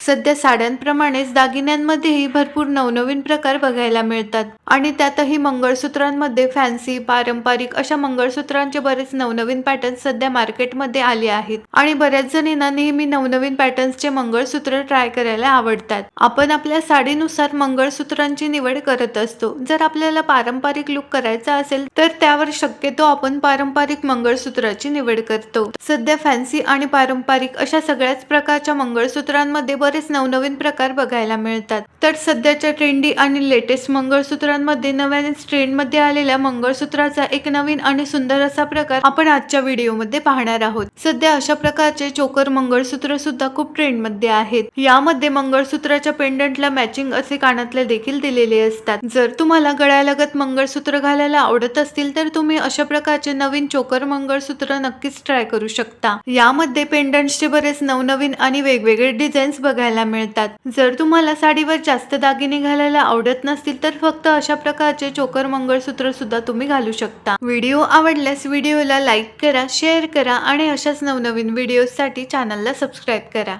सध्या साड्यांप्रमाणेच दागिन्यांमध्येही भरपूर नवनवीन प्रकार बघायला मिळतात. आणि त्यातही मंगळसूत्रांमध्ये फॅन्सी पारंपरिक अशा मंगळसूत्रांचे बरेच नवनवीन पॅटर्न सध्या मार्केटमध्ये आले आहेत. आणि बऱ्याच जणींना नेहमी नवनवीन पॅटर्न्सचे मंगळसूत्र ट्राय करायला आवडतात. आपण आपल्या साडीनुसार मंगळसूत्रांची निवड करत असतो. जर आपल्याला पारंपरिक लुक करायचा असेल तर त्यावर शक्यतो आपण पारंपरिक मंगळसूत्राची निवड करतो. सध्या फॅन्सी आणि पारंपरिक अशा सगळ्याच प्रकारच्या मंगळसूत्रांमध्ये बरेच नवनवीन प्रकार बघायला मिळतात. तर सध्याच्या ट्रेंडी आणि लेटेस्ट मंगळसूत्रांमध्ये नव्याने ट्रेंडमध्ये आलेल्या मंगळसूत्राचा एक नवीन आणि सुंदर असा प्रकार आपण आजच्या व्हिडिओमध्ये पाहणार आहोत. सध्या अशा प्रकारचे चोकर मंगळसूत्र सुद्धा खूप ट्रेंडमध्ये आहेत. यामध्ये मंगळसूत्राच्या पेंडंटला मॅचिंग असे कानातले देखील दिलेले असतात. जर तुम्हाला गळ्यालगत मंगळसूत्र घालायला आवडत असतील तर तुम्ही अशा प्रकारचे नवीन चोकर मंगळसूत्र नक्कीच ट्राय करू शकता. यामध्ये पेंडंटचे बरेच नवनवीन आणि वेगवेगळे डिझाईन्स बघायला मिळतात. जर तुम्हाला साडीवर जास्त दागिने घालायला आवडत नसतील तर फक्त अशा प्रकारचे चोकर मंगळसूत्र सुद्धा तुम्ही घालू शकता. व्हिडिओ आवडल्यास व्हिडिओला लाईक करा शेअर करा आणि अशाच नवनवीन व्हिडिओसाठी चॅनलला सबस्क्राईब करा.